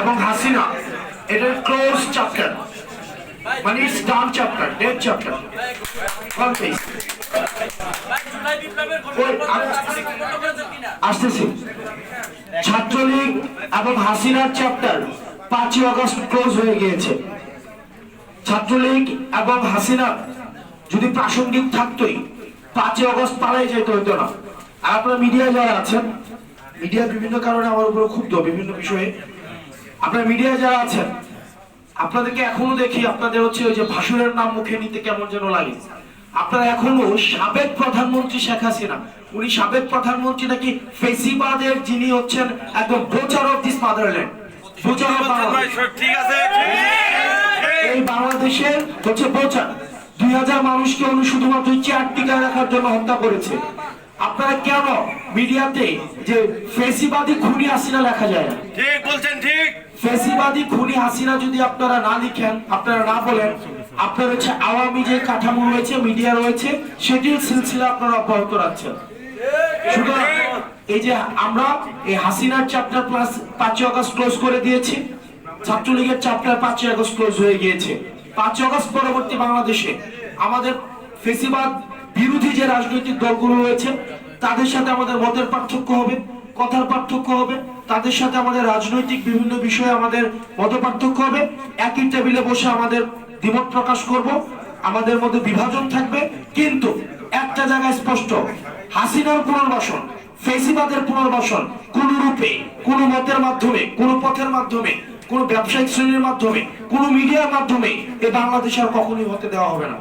এবং হাসিনা, এটা close chapter মানে it's done chapter dead chapter আসতেছি। ছাত্রলীগ এবং হাসিনার চ্যাপ্টার পাঁচই আগস্ট ক্লোজ হয়ে গিয়েছে। ছাত্রলীগ এবং হাসিনা যদি প্রাসঙ্গিক থাকতোই, পাঁচই আগস্ট পালাই যেতে হতো না। আর আপনারা মিডিয়া যারা আছেন মিডিয়া বিভিন্ন কারণে আমার উপরে ক্ষুব্ধ, বিভিন্ন বিষয়ে আপনারা মিডিয়া যারা আছেন আপনাদেরকে এখনও দেখি আপনাদের হচ্ছে ওই যে ভাসুরের নাম মুখে নিতে কেমন যেন লাগে। আপনারা এখনও সাবেক প্রধানমন্ত্রী শেখ হাসিনা উনি সাবেক প্রধানমন্ত্রী নাকি ফেসিবাদের যিনি হচ্ছেন একদম প্রচার of this motherland butcher of Bangladesh ঠিক আছে? এই বাংলাদেশের হচ্ছে প্রচার দুই হাজার মানুষকে উনি শুধুমাত্র চেয়ার টিকা রাখার জন্য হত্যা করেছে। আপনারা কেন মিডিয়াতে যে ফেসিবাদী খুনি হাসিনা লেখা যায় না? ঠিক বলছেন ঠিক। ফেসিবাদী খুনি হাসিনা যদি আপনারা না লিখেন আপনারা না বলেন আপনার হচ্ছে আওয়ামী যে কাঠামো রয়েছে মিডিয়া রয়েছে সেটির সিলসিলা আপনারা অব্যাহত রাখছেন। সুতরাং এই যে আমরা এই হাসিনার চ্যাপ্টার প্লাস পাঁচই আগস্ট ক্লোজ করে দিয়েছি ছাত্রলীগের চ্যাপ্টার পাঁচই আগস্ট ক্লোজ হয়ে গিয়েছে। পাঁচই আগস্ট পরবর্তী বাংলাদেশে আমাদের ফেসিবাদ বিরোধী যে রাজনৈতিক দলগুলো রয়েছে, তাদের সাথে আমাদের মতের পার্থক্য হবে, কথার পার্থক্য হবে, তাদের সাথে আমাদের রাজনৈতিক বিভিন্ন বিষয়ে আমাদের মত পার্থক্য হবে। একই টেবিলে বসে আমাদের দ্বিমত প্রকাশ করব, আমাদের মধ্যে বিভাজন থাকবে। কিন্তু একটা জায়গায় স্পষ্ট, হাসিনার পুনর্বাসন, ফেসিবাদের পুনর্বাসন কোন রূপে, কোন মতের মাধ্যমে, কোন পথের মাধ্যমে, কোন ব্যবসায়িক শ্রেণির মাধ্যমে, কোন মিডিয়ার মাধ্যমে এ বাংলাদেশ আর কখনোই হতে দেওয়া হবে না।